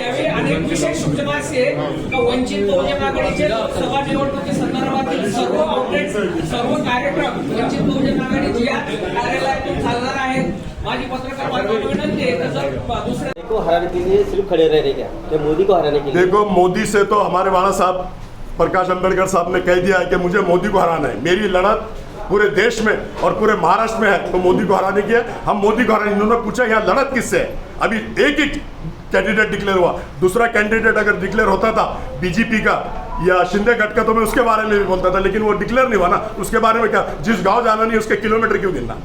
यावेळी अनेक विशेष सूचना अशी वंचित बहुजन आघाडीचे लोकसभा निवडणुकी संदर्भातील सर्व आउटलेट सर्व कार्यक्रम वंचित बहुजन आघाडीची या कार्यालयातून चालणार आहेत. माझी पत्रकार बांधवांना विनंती आहे जर दुसऱ्या को हराने के लिए सिर्फ़ खड़े रह क्या क्या मोदी को हराने के लिए। देखो मोदी से तो हमारे वाला साहब प्रकाश अंबेडकर साहब ने कह दिया है कि मुझे मोदी को हराना है। मेरी लड़त पूरे देश में और पूरे महाराष्ट्र में है तो मोदी को हराने की है हम मोदी को हराने इन्होंने पूछा यहाँ लड़त किससे है? अभी एक ही कैंडिडेट डिक्लेयर हुआ। दूसरा कैंडिडेट अगर डिक्लेयर होता था बीजेपी का या शिंदे गट का तो मैं उसके बारे में भी बोलता था लेकिन वो डिक्लेयर नहीं हुआ ना। उसके बारे में क्या? जिस गाँव जाना नहीं उसके किलोमीटर क्यों गिनना?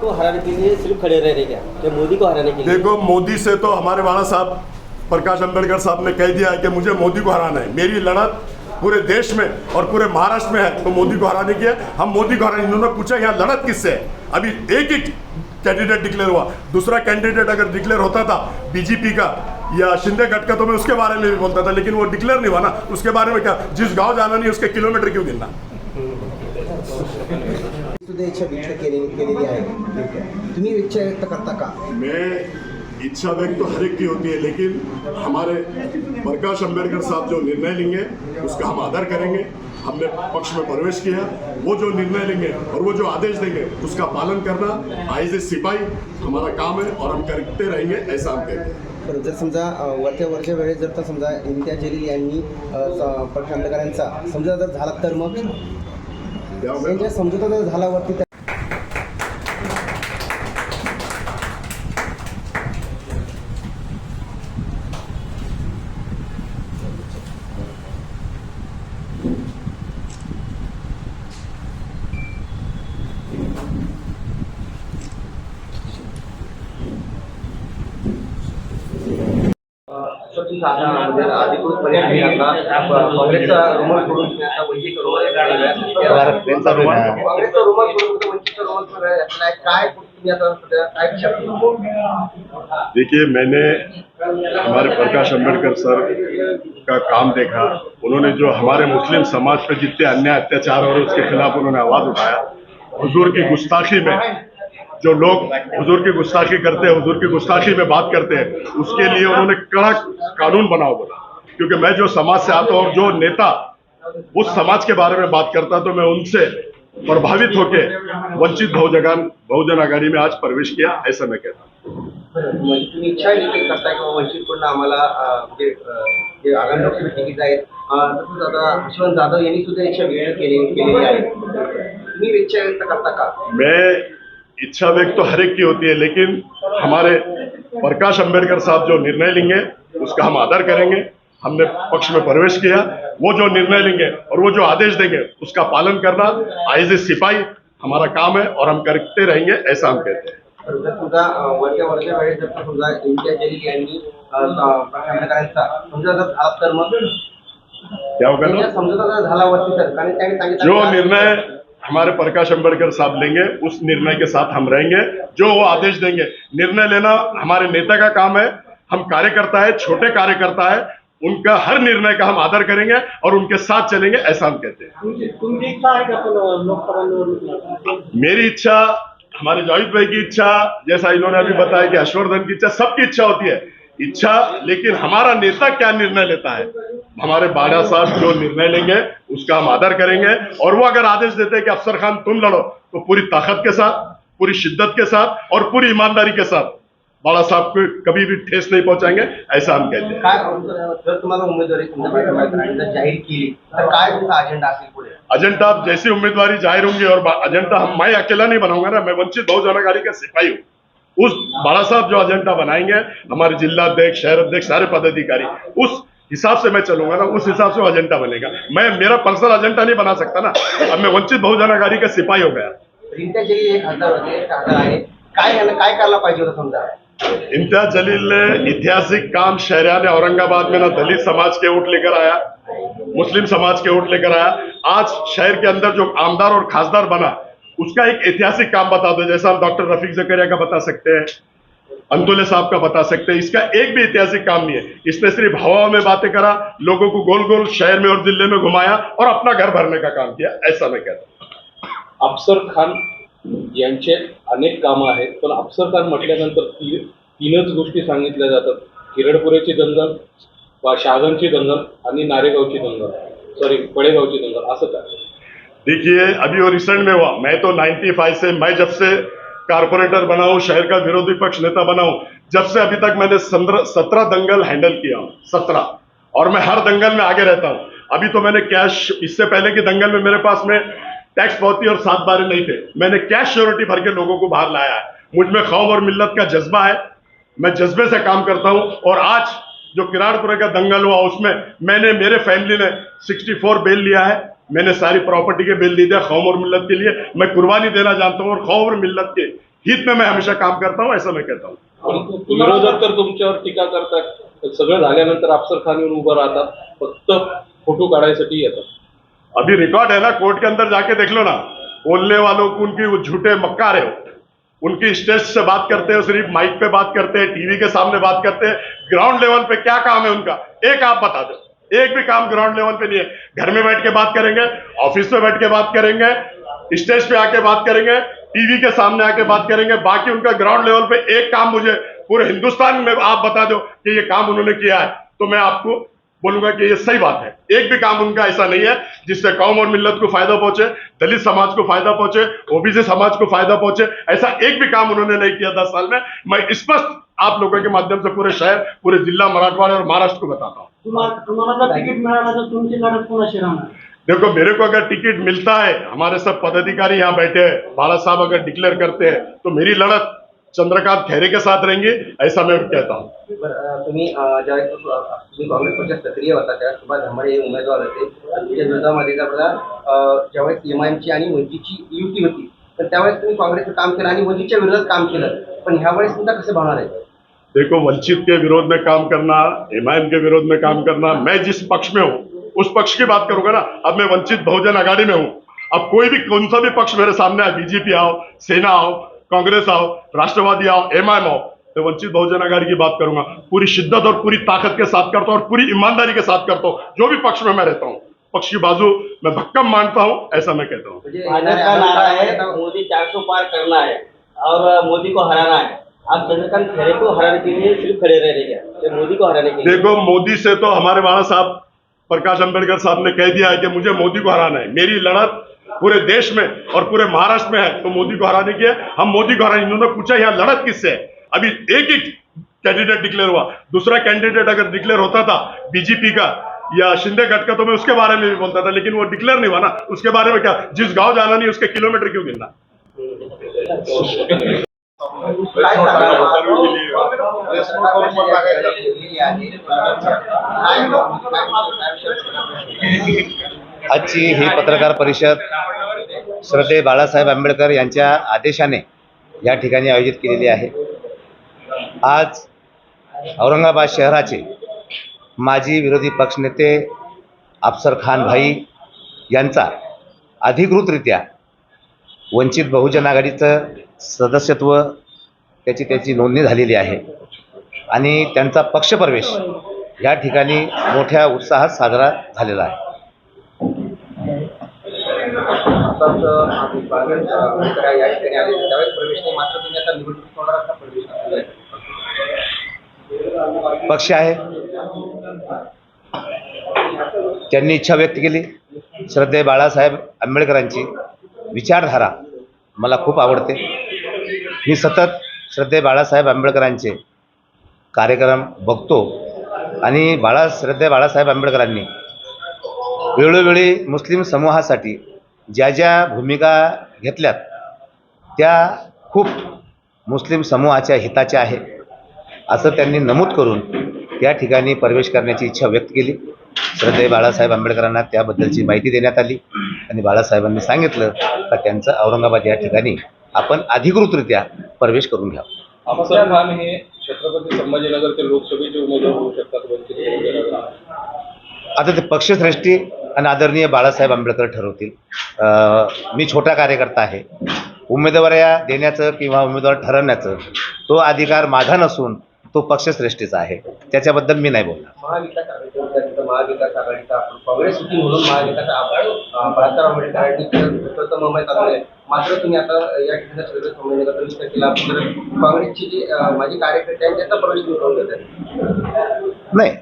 को हराने के लिए सिर्फ़ खड़े रह रहे क्या? क्या मोदी को हराने के लिए? देखो मोदी से तो हमारे वाला साहब प्रकाश अंबेडकर साहब ने कह दिया है कि मुझे मोदी को हराना है। मेरी लड़त पूरे देश में और पूरे महाराष्ट्र में है तो मोदी को हराने की है। हम मोदी को हराने इन्होंने पूछा यहाँ लड़त किससे है? अभी एक ही कैंडिडेट डिक्लेयर हुआ। दूसरा कैंडिडेट अगर डिक्लेयर होता था बीजेपी का या शिंदे गट का तो मैं उसके बारे में भी बोलता था, लेकिन वो डिक्लेयर नहीं हुआ ना। उसके बारे में क्या? जिस गाँव जाना नहीं, उसके किलोमीटर क्यों गिनना? मैं इच्छा व्यक्त तो हर एक की होती है, लेकिन हमारे प्रकाश अंबेडकर साहब जो निर्णय लेंगे, उसका हम आदर करेंगे। हमने पक्ष में प्रवेश किया। वो जो निर्णय लेंगे और वो जो आदेश देंगे उसका पालन करना आईज ए सिपाही हमारा काम है और हम करते रहेंगे ऐसा हम कहते हैं। जर समजा वरच्या वरच्या वेळेस जर तर समजा इम्तियाज जलील यांनी आंबेडकरांचा समजा जर झाला तर मग? त्यामुळे यांच्या समजुता जर झाला काँग्रेसचा रुमाल सोडून तुम्ही आता वंचित रुमाल काँग्रेसचा रुमाल सोडून तुम्ही वंचितचा रुमाल सोडून काय तुम्ही आता सध्या काय विचार देखिए मैंने हमारे प्रकाश अंबेडकर सर का काम देखा। उन्होंने जो हमारे मुस्लिम समाज पर जितने अन्याय अत्याचार हो रहे उसके खिलाफ उन्होंने आवाज़ उठाया। हुजूर की गुस्ताखी में जो लोग हुजूर की गुस्ताखी करते हैं हुजूर की गुस्ताखी में बात करते हैं उसके लिए उन्होंने कड़क कानून बनाओ बोला। क्योंकि मैं जो समाज से आता हूँ और जो नेता उस समाज के बारे में बात करता तो मैं उनसे प्रभावित होके वंचित बहुजन बहुजन आघाड़ी में आज प्रवेश किया ऐसा मैं कहता हूँ। तुम्ही इच्छा व्यक्त करता किंवा वंचितकडून आम्हाला म्हणजे जे आगामी तिकीट आहेत. तसंच आता यशवंत जाधव यांनी सुद्धा इच्छा व्यक्त केली केलेली आहे. तुम्ही इच्छा व्यक्त करता का? मैं इच्छा व्यक्त तो हर एक की होती है लेकिन हमारे प्रकाश अंबेडकर साहब जो निर्णय लेंगे उसका हम आदर करेंगे। हमने पक्ष में प्रवेश किया वो जो निर्णय लेंगे और वो जो आदेश देंगे उसका पालन करना आईज ए सिपाही हमारा काम है और हम करते रहेंगे ऐसा हम कहते हैं। जर वरच्या वरच्या वेळेस जर समजा इम्तियाज़ जलील यांनी स- प्रकाश आंबेडकरांचा समजा जर झाला तर मग? क्या होगा जर झाला वरती सांगितलं जो निर्णय हमारे प्रकाश अंबेडकर साहब लेंगे उस निर्णय के साथ हम रहेंगे। जो वो आदेश देंगे निर्णय लेना हमारे नेता का काम है हम कार्यकर्ता है छोटे कार्यकर्ता है उनका हर निर्णय का हम आदर करेंगे और उनके साथ चलेंगे ऐसा हम कहते हैं। मेरी इच्छा हमारे जाहिद भाई की इच्छा जैसा इन्होंने अभी बताया कि हर्षवर्धन की इच्छा सबकी इच्छा होती है। इच्छा लेकिन हमारा नेता क्या निर्णय लेता है? हमारे बाड़ा साहब जो निर्णय लेंगे उसका हम आदर करेंगे और वो अगर आदेश देते हैं कि अफसर खान तुम लड़ो तो पूरी ताकत के साथ पूरी शिद्दत के साथ और पूरी ईमानदारी के साथ। बाड़ा साहब को कभी भी ठेस नहीं पहुंचाएँगे ऐसा हम कहते हैं। काय जर तुम्हाला उमेदवारी समजा पाठिंबा जर जाहीर केली तर काय तुमचा अजेंडा असेल पुढे एजेंडा आप जैसी उम्मीदवारी ज़ाहिर होंगी और बा- हम मैं अकेला नहीं बनाऊँगा ना मैं वंचित बहुजन आघाड़ी का सिपाही हूँ। उस बड़ा साहब जो एजेंडा बनाएँगे हमारे जिला अध्यक्ष शहर अध्यक्ष सारे पदाधिकारी उस हिसाब से मैं चलूँगा ना उस हिसाब से वो एजेंडा बनेगा। मैं मेरा पर्सनल एजेंडा नहीं बना सकता ना। अब मैं वंचित बहुजन आघाड़ी का सिपाही हो गया। काय काय करायला पाहिजे होतं समजा? इम्तियाज़ जलील ने ऐतिहासिक काम शहरिया ने औरंगाबाद में ना दलित समाज के वोट लेकर आया, मुस्लिम समाज के वोट लेकर आया। आज शहर के अंदर जो आमदार और खासदार बना, उसका एक ऐतिहासिक काम बता दो, जैसा हम डॉक्टर रफीक जकरिया का बता सकते हैं, अंतुले साहब का बता सकते हैं। इसका एक भी ऐतिहासिक काम नहीं है। इसने सिर्फ़ हवा में बातें करा, लोगों को गोल गोल शहर में और ज़िले में घुमाया और अपना घर भरने का काम किया, ऐसा मैं कहता अफसर खान यांचे अनेक कामं आहेत. पण अफसर म्हटल्यानंतर ती तीनच गोष्टी सांगितल्या जातात. किरडपुरेची दंगल वा शहागनची दंगल आणि नारेगावची दंगल. सॉरी पडेगावची दंगल. असं काय? देखिए अभी वो रिसेंट में हुआ। मैं तो 95 से मैं जब से कारपोरेटर बना हूं शहर का विरोधी पक्ष नेता बना हूं जब से अभी तक मैंने सत्रह दंगल हैंडल किया हूं सत्रह। और मैं हर दंगल में आगे रहता हूं। अभी तो मैंने कैश इससे पहले की दंगल में मेरे पास में टैक्स पावती और सात बारे नहीं थे। मैंने कैश श्योरिटी भर के लोगों को बाहर लाया है। मुझमें खौफ और मिल्लत का जज्बा है। मैं जज्बे से काम करता हूँ और आज जो किराड़पुरे का दंगल हुआ उसमें मैंने मेरे फैमिली ने 64 बेल लिया है। मैंने सारी प्रॉपर्टी के बिल दी दिया कौम और मिल्लत के लिए। मैं कुर्बानी देना जानता हूँ और कौम और मिल्लत के हित में मैं हमेशा काम करता हूँ ऐसा मैं कहता हूँ। विरोधक तर तुमच्यावर टीका करतात सगळं झाल्यानंतर अफसर खान येऊन उभं राहतात फक्त फ़ोटो काढायसाठी येतात. अभी रिकॉर्ड है ना कोर्ट के अंदर जाके देख लो ना। बोलने वालों को उनकी झूठे मक्कार है। उनकी स्टेज से बात करते हैं, सिर्फ़ माइक पे बात करते हैं टीवी के सामने बात करते हैं। ग्राउंड लेवल पे क्या काम है उनका? एक आप बता दो। एक भी काम ग्राउंड लेवल पे नहीं है। घर में बैठ के बात करेंगे ऑफ़िस में बैठ के बात करेंगे स्टेज पे आके बात करेंगे टीवी के सामने आके बात करेंगे। बाकी उनका ग्राउंड लेवल पे एक काम मुझे, पूरे हिंदुस्तान में आप बता दो कि ये काम उन्होंने किया है। तो मैं आपको बोलूँगा कि ये सही बात है। एक भी काम उनका ऐसा नहीं है जिससे कौम और मिल्लत को फ़ायदा पहुँचे दलित समाज को फ़ायदा पहुँचे ओबीसी समाज को फ़ायदा पहुँचे ऐसा एक भी काम उन्होंने नहीं किया दस साल में। मैं स्पष्ट आप लोगों के माध्यम से पूरे शहर पूरे जिला मराठवाड़ा और महाराष्ट्र को बताता हूँ। कोणाशी राहणार देखो मेरे को अगर टिकट मिलता है हमारे सब पदाधिकारी यहाँ बैठे हैं बाला साहब अगर डिक्लेयर करते हैं तो मेरी लड़त चंद्रकांत खैरे के साथ रहेंगे ऐसा मैं कहता हूँ। बरं, तुम्ही तुम्ही काँग्रेस पक्षात सक्रिय होता त्यावेळेस सुभाष झांबडे उमेदवार होते. आणि विरोधामध्ये जर ज्यावेळेस एम आय एमची आणि वंचितची युती होती तर त्यावेळेस तुम्ही काँग्रेसचं काम केलं आणि वंचितच्या विरोधात काम केलं. पण ह्या तुमचा कसं भावणार आहे? देखो वंचित के विरोध में काम करना एमआईएम के विरोध में काम करना मैं जिस पक्ष में हूँ उस पक्ष की बात करूँगा ना अब मैं वंचित बहुजन अघाड़ी में हूँ। अब कोई भी कौन सा भी पक्ष मेरे सामने आए बीजेपी आओ सेना आओ कांग्रेस आओ राष्ट्रवादी आओ एमआईएम आओ तो वंचित बहुजन अघाड़ी की बात करूँगा। पूरी शिद्दत और पूरी ताकत के साथ करता हूँ और पूरी ईमानदारी के साथ करता हूँ जो भी पक्ष में मैं रहता हूँ। पक्ष की बाजू मैं भक्कम मानता हूँ ऐसा मैं कहता हूँ। भाजप का नारा है मोदी चार सौ पार करना है और मोदी को हराना है। आप चंद्रकांत को हराने के लिए सिर्फ़ खड़े रह रहे मोदी को हराने के लिए। देखो मोदी से तो हमारे बाला साहब प्रकाश अंबेडकर साहब ने कह दिया है कि मुझे मोदी को हराना है। मेरी लड़त पूरे देश में और पूरे महाराष्ट्र में है तो मोदी को हराने की है हम मोदी को हराने इन्होंने पूछा, यहाँ लड़त किससे है? अभी एक ही कैंडिडेट डिक्लेयर हुआ। दूसरा कैंडिडेट अगर डिक्लेयर होता था बीजेपी का या शिंदे गट का तो मैं उसके बारे में भी बोलता था, लेकिन वो डिक्लेयर नहीं हुआ ना। उसके बारे में क्या, जिस गाँव जाना नहीं, उसके किलोमीटर क्यों गिनना? आजची ही पत्रकार परिषद श्रद्धे बाळासाहेब आंबेडकर यांच्या आदेशाने या ठिकाणी आयोजित केलेली आहे. आज औरंगाबाद शहराचे माजी विरोधी पक्षनेते अफसर खान भाई यांचा अधिकृतरित्या वंचित बहुजन आघाडीचं सदस्यत्व त्याची त्याची नोंदणी झालेली आहे. आणि त्यांचा पक्षप्रवेश या ठिकाणी मोठ्या उत्साहात साजरा झालेला आहे. पक्ष आहे. त्यांनी इच्छा व्यक्त केली. श्रद्धे बाळासाहेब आंबेडकरांची विचारधारा मला खूप आवडते. मी सतत श्रद्धे बाळासाहेब आंबेडकरांचे कार्यक्रम बघतो आणि बाळा श्रद्धे बाळासाहेब आंबेडकरांनी वेळोवेळी मुस्लिम समूहासाठी ज्या ज्या भूमिका घेतल्यात त्या खूप मुस्लिम समूहाच्या हिताच्या आहे असं त्यांनी नमूद करून त्या ठिकाणी प्रवेश करण्याची इच्छा व्यक्त केली. श्रद्धे बाळासाहेब आंबेडकरांना त्याबद्दलची माहिती देण्यात आली आणि बाळासाहेबांनी सांगितलं का त्यांचं औरंगाबाद या ठिकाणी आपण अधिकृतरित्या प्रवेश करून घ्यावा. अफसर खान हे छत्रपती संभाजीनगरचे लोकसभेचे उमेदवार होऊ शकतात वंचित बहुजन आघाडी. आता ते पक्षश्रेष्ठी आणि आदरणीय बाळासाहेब आंबेडकर ठरवतील. मी छोटा कार्यकर्ता आहे. उमेदवाऱ्या देण्याचं किंवा उमेदवार ठरवण्याचं तो अधिकार माझा नसून तो पक्षश्रेष्ठीचा आहे. त्याच्याबद्दल मी नाही बोलणार. महाविकास आघाडीचा आपण काँग्रेस युती म्हणून महाविकास आघाडी अं, बाळासाहेब आंबेडकरांनी केलं मुंबई चालू आहे. मात्र तुम्ही आता या ठिकाणी सगळं संमेलनाचा प्रवेश केला तर काँग्रेसचे जे माझी कार्यकर्ते आहेत त्यांचा प्रवेश मिळवून देत आहे नाही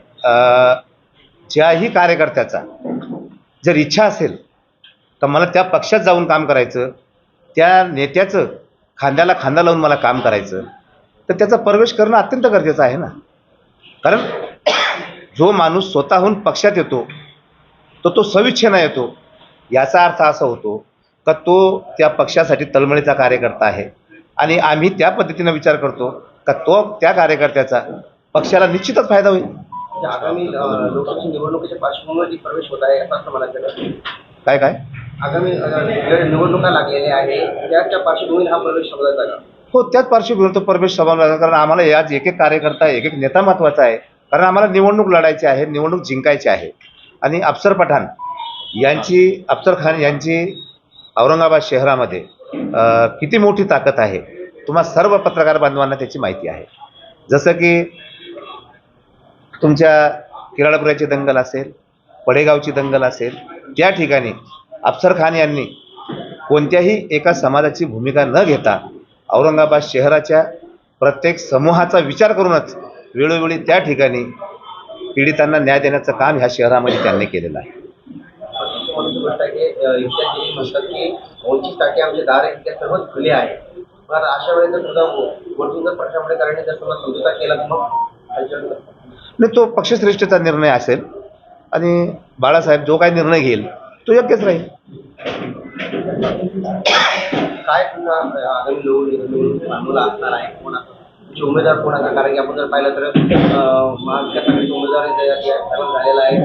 ज्याही कार्यकर्त्याचा जर इच्छा असेल तर मला त्या पक्षात जाऊन काम करायचं त्या नेत्याचं खांद्याला खांदा लावून मला काम करायचं तर त्याचा प्रवेश करणं अत्यंत गरजेचं आहे ना. कारण जो माणूस स्वतःहून पक्षात येतो तर तो सविच्छेनं येतो. याचा अर्थ असा होतो का तो त्या पक्षासाठी तळमळीचा कार्यकर्ता आहे. आणि आम्ही त्या पद्धतीनं विचार करतो का तो त्या कार्यकर्त्याचा पक्षाला निश्चितच फायदा होईल. आगामी अं, लोकसभा निवडणुकीच्या पार्श्वभूमीवर जी प्रवेश होत आहे असं असं म्हणायचं का? काय काय? आगामी निवडणुका लागलेल्या आहे त्याच्या पार्श्वभूमीवर हा प्रवेश हो त्याच पार्श्वभूमीवर तो प्रवेश समाज कारण आम्हाला याच एक एक कार्यकर्ता एक एक नेता महत्त्वाचा आहे. कारण आम्हाला निवडणूक लढायची आहे निवडणूक जिंकायची आहे. आणि अफसर पठाण यांची अफसर खान यांची औरंगाबाद शहरामध्ये किती मोठी ताकद आहे तुम्हा सर्व पत्रकार बांधवांना त्याची माहिती आहे. जसं की तुमच्या किराळापुराची दंगल असेल पडेगावची दंगल असेल त्या ठिकाणी अफसर खान यांनी कोणत्याही एका समाजाची भूमिका न घेता औरंगाबाद शहराच्या प्रत्येक समूहाचा विचार करूनच वेळोवेळी त्या ठिकाणी पीडितांना न्याय देण्याचं काम ह्या शहरामध्ये त्यांनी केलेलं आहे. आणि तो पक्षश्रेष्ठचा निर्णय असेल आणि बाळासाहेब जो काही निर्णय घेईल तो योग्यच राहील. काय तुझा अं, आगामी निवडणूक निवडणूक मानवला असणार आहे कोणाचा तुमचे उमेदवार कोणाचा कारण की आपण जर पाहिलं तर महाविकास आघाडीचे उमेदवार जे झालेला आहे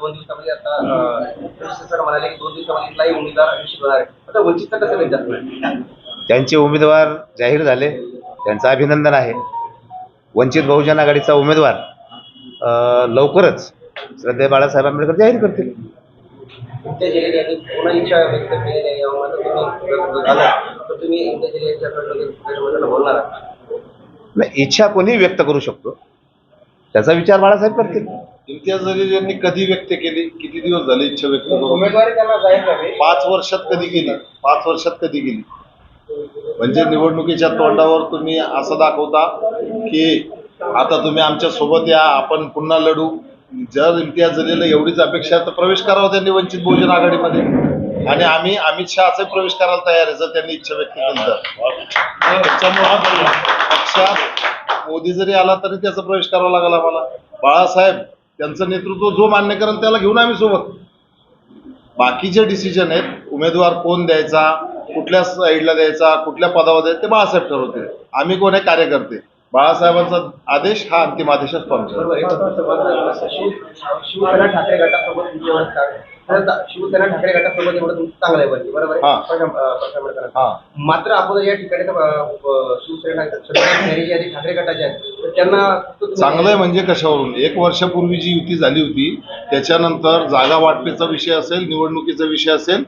दोन दिवसामध्ये आता सर म्हणाले की दोन दिवसामध्ये इथलाही उमेदवार निश्चित होणार आहे. आता वंचितचा कसं जास्त त्यांचे उमेदवार जाहीर झाले. त्यांचं अभिनंदन आहे. वंचित बहुजन आघाडीचा उमेदवार लवकरच श्रद्धे बाळासाहेब आंबेडकर जाहीर करतील. इच्छा व्यक्त केलेली आहे. यामुळे आता तुम्ही नाही इच्छा कोणी व्यक्त करू शकतो? त्याचा विचार बाळासाहेब करतील. इम्तियाज जलील यांनी कधी व्यक्त केली किती दिवस झाले इच्छा व्यक्त करून? पाच वर्षात कधी केली पाच वर्षात कधी केली म्हणजे निवडणुकीच्या तोंडावर तुम्ही असं दाखवता की आता तुम्ही आमच्यासोबत या आपण पुन्हा लढू. जर इम्तियाज जलील एवढीच अपेक्षा आहे तर प्रवेश करावा त्यांनी वंचित बहुजन आघाडीमध्ये. आणि आम्ही अमित शहाचा प्रवेश करायला तयार आहे जर त्यांनी इच्छा व्यक्त केली तर. त्याच्यामुळे पक्षात मोदी जरी आला तरी त्याचा प्रवेश करावा लागला आम्हाला. बाळासाहेब त्यांचं नेतृत्व जो मान्य करेल त्याला घेऊन आम्ही सोबत. बाकीचे डिसिजन आहेत उमेदवार कोण द्यायचा कुठल्या साईडला द्यायचा कुठल्या पदावर द्यायचा ते बाळासाहेब ठरवतील. आम्ही कोण आहे? कार्यकर्ते. बाळासाहेबांचा आदेश हा अंतिम आदेशच पाहिजे शिवसेना ठाकरे गटासोबत एवढं चांगलं- आहे बरोबर. आहे? मात्र आपण या ठिकाणी शिवसेना ठाकरे गटाचे आहेत त्यांना चांगलं आहे म्हणजे कशावरून? एक वर्षापूर्वी जी युती झाली होती त्याच्यानंतर जागा वाटपेचा विषय असेल निवडणुकीचा विषय असेल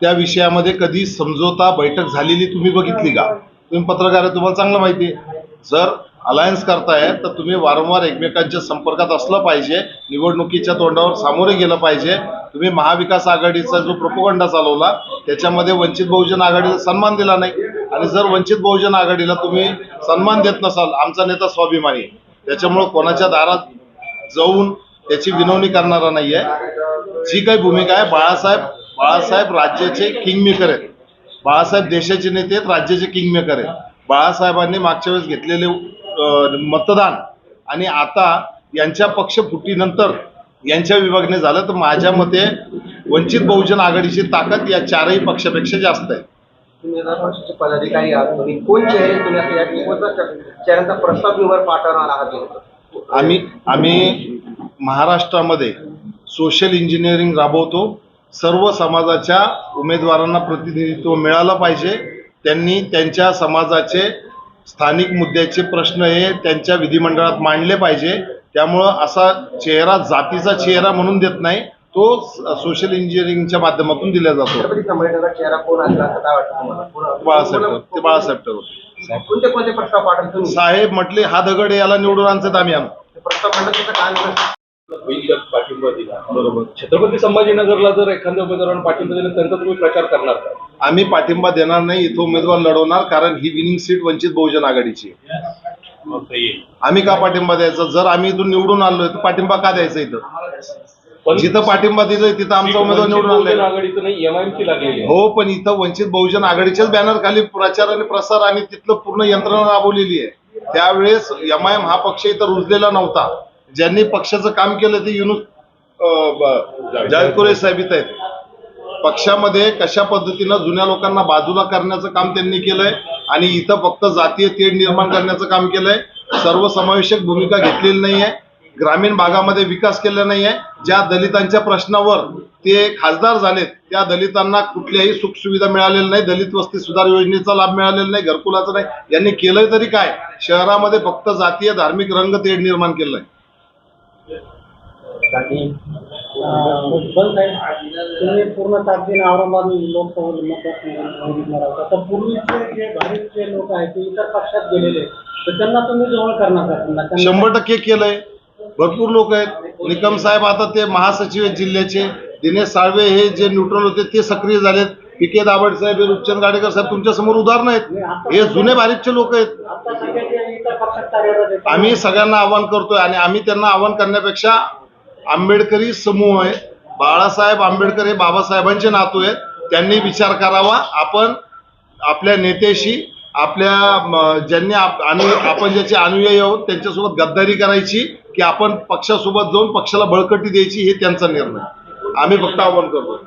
त्या विषयामध्ये कधी समझोता बैठक झालेली तुम्ही बघितली का? तुम्ही पत्रकार तुम्हाला चांगलं माहिती आहे. जर अलायन्स करताय तर तुम्ही वारंवार एकमेकांच्या संपर्कात असलं पाहिजे निवडणुकीच्या तोंडावर सामोरे गेलं पाहिजे तुम्ही महाविकास आघाडीचा जो प्रोपोगंडा चालवला त्याच्यामध्ये वंचित बहुजन आघाडीला सन्मान दिला नाही. आणि जर वंचित बहुजन आघाडीला तुम्ही सन्मान देत नसाल आमचा नेता स्वाभिमानी त्याच्यामुळं कोणाच्या दारात जाऊन त्याची विनवणी करणारा नाही आहे जी काही भूमिका आहे बाळासाहेब बाळासाहेब राज्याचे किंगमेकर आहेत. बाळासाहेब देशाचे नेते आहेत राज्याचे किंगमेकर आहेत. बाळासाहेबांनी मागच्या वेळेस घेतलेले मतदान आणि आता यांच्या पक्षफुटीनंतर यांच्या विभागणे झालं तर माझ्या मते वंचित बहुजन आघाडीची ताकद या चारही पक्षापेक्षा जास्त आहे. तुम्ही आता पक्षाचे पदाधिकारी आहात तुम्ही. कोण चेहरे तुम्ही? असं या ठिकाणी कोणत्या चेहऱ्यांचा प्रस्ताव निवड पाठवणार आहात तुम्ही? आम्ही आम्ही महाराष्ट्रामध्ये सोशल इंजिनिअरिंग राबवतो. सर्व समाजाच्या उमेदवारांना प्रतिनिधित्व मिळालं पाहिजे. त्यांनी त्यांच्या समाजाचे स्थानिक मुद्द्याचे प्रश्न हे त्यांच्या विधिमंडळात मांडले पाहिजे. त्यामुळं असा चेहरा जातीचा चेहरा म्हणून देत नाही तो सोशल इंजिनिअरिंगच्या माध्यमातून दिला जातो. बाळासाहेब. ते बाळासाहेब ठरवते कोणते कोणते प्रस्ताव पाठवले तुम्ही? साहेब म्हटले हा दगड याला निवडून आणतात आम्ही आणतो बरोबर. छत्रपती संभाजीनगरला जर एखाद्या उमेदवारानं पाठिंबा दिला त्यांचा तुम्ही प्रचार करणार आम्ही पाठिंबा देणार नाही इथं उमेदवार लढवणार कारण ही विनिंग सीट वंचित बहुजन आघाडीची. आम्ही का पाठिंबा द्यायचा? जर आम्ही इथून निवडून आलोय तर पाठिंबा का द्यायचा इथं? जिथं पाठिंबा दिलाय तिथं आमचा उमेदवार निवडून आलाय हो पण इथं वंचित बहुजन आघाडीच्याच बॅनर खाली प्रचार आणि प्रसार आणि तिथलं पूर्ण यंत्रणा राबवलेली आहे. त्यावेळेस एम आय एम हा पक्ष इथं रुजलेला नव्हता. ज्यांनी पक्षाचं काम केलं ते युनुस कुरेश साहेब इथं आहेत. पक्षामध्ये कशा पद्धतीनं जुन्या लोकांना बाजूला करण्याचं काम त्यांनी केलंय आणि इथं फक्त जातीय तेढ निर्माण करण्याचं काम केलंय. सर्वसमावेशक भूमिका घेतलेली नाहीये. ग्रामीण भागामध्ये विकास केला नाहीये. ज्या दलितांच्या प्रश्नावर ते खासदार झालेत त्या दलितांना कुठल्याही सुखसुविधा मिळालेल्या नाही दलित वस्ती सुधार योजनेचा लाभ मिळालेला नाही घरकुलाचा नाही. यांनी केलंय तरी काय? शहरामध्ये फक्त जातीय धार्मिक रंग तेढ निर्माण केलंय. तुम्ही पूर्ण ताकदीने औरंगाबाद लोकसभा मतदारसंघात होता तर पूर्वीचे जे भाजपचे लोक आहेत ते इतर पक्षात गेलेले. तर त्यांना तुम्ही जवळ करणार का त्यांना शंभर टक्के केलंय. भरपूर लोक आहेत. निकम साहेब आता ते महासचिव आहेत जिल्ह्याचे. दिनेश साळवे हे जे न्यूट्रल होते ते सक्रिय झालेत. पी के दाभड साहेब हे रूपचंद गाडेकर साहेब तुमच्यासमोर उदाहरणं आहेत. हे जुने भारीपचे लोक आहेत. आम्ही सगळ्यांना आवाहन करतोय आणि आम्ही त्यांना आवाहन करण्यापेक्षा आंबेडकरी समूह आहे. बाळासाहेब आंबेडकर हे बाबासाहेबांचे नातू आहेत. त्यांनी विचार करावा. आपण आपल्या नेत्याशी आपल्या ज्यांनी आप- अनु आपण ज्याचे अनुयायी आहोत त्यांच्यासोबत गद्दारी करायची की आपण पक्षासोबत जाऊन पक्षाला बळकटी द्यायची हे त्यांचा निर्णय. आम्ही फक्त आवाहन करतो.